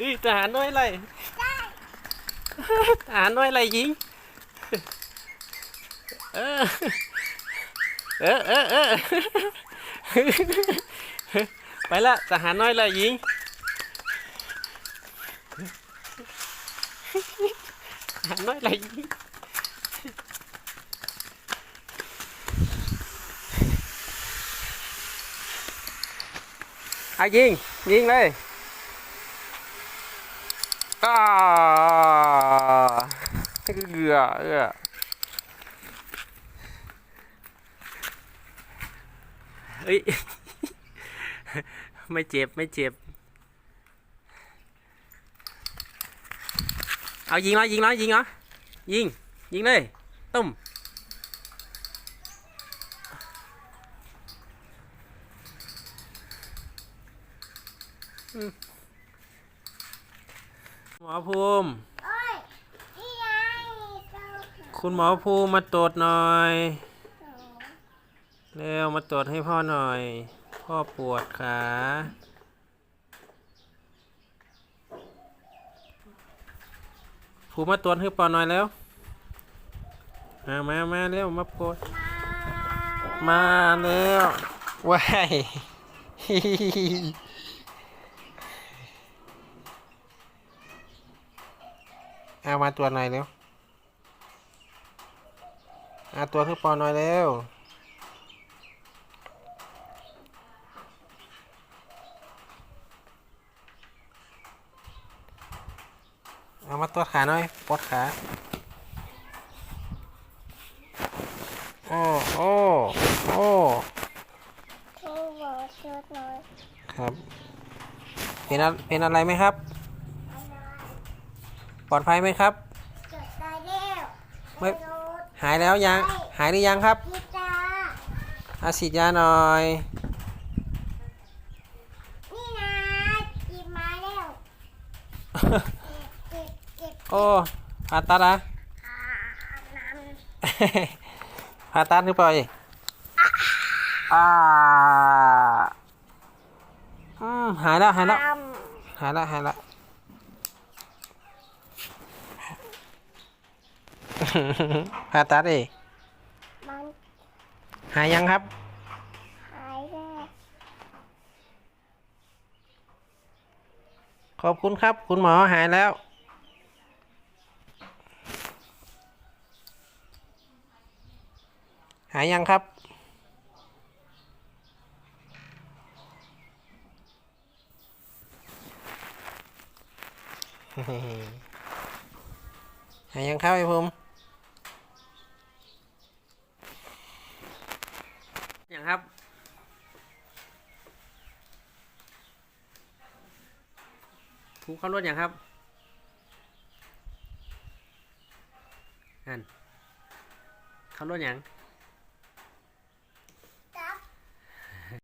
อุ้ยทหารน้อยไรทหารน้อยไรยิงเออเออเออเออไปละทหารน้อยไรยิงทหารน้อยไรยิงอายิงยิงเลย ก็เอือเอือเอ้ย ไม่เจ็บ ไม่เจ็บ เอายิงแล้วยิงแล้วยิงเหรอยิง ยิงเลยตุ้ม หมอภูมิ โอ้ยนี่ไงเจ้าค่ะคุณหมอภูมิมาตรวจหน่อย โอ้เร็วมาตรวจให้พ่อหน่อย พ่อปวดขาภูมิมาตรวจให้ปอหน่อยแล้วมามามาเร็วมาปวดมาเร็วว้าย เอามาตรวจหน่อยเร็วเอาตรวจให้ปอหน่อยเร็วเอามาตรวจขาหน่อยปวดขา โอ้ โอ้ โอ้โชว์บอกเชิดหน่อยครับเป็นอะเป็นอะไรไหมครับอะไร ปลอดภัยไหมครับจดได้แล้วไม่โน้ตหายแล้วยัง หายหรือยังครับพิจาอาฉีดยาหน่อย นี่นะจิบมาแล้วเจ็บเจ็บโอ้ผ่าตัดอะอ่าน้ผ่าตัดหรือเปล่าอีกอ่าอืมหายแล้วหายำแล้ว น้หายแล้วหายแล้ว ผ่าตัดเองำมันหายยังครับ หายแล้วขอบคุณครับ คุณหมอหายแล้ว หายยังครับ หายยังครับไอ้ภูมิ ยังครับ ผู้เข้ารถอย่างครับนั่นเข้ารถอย่าง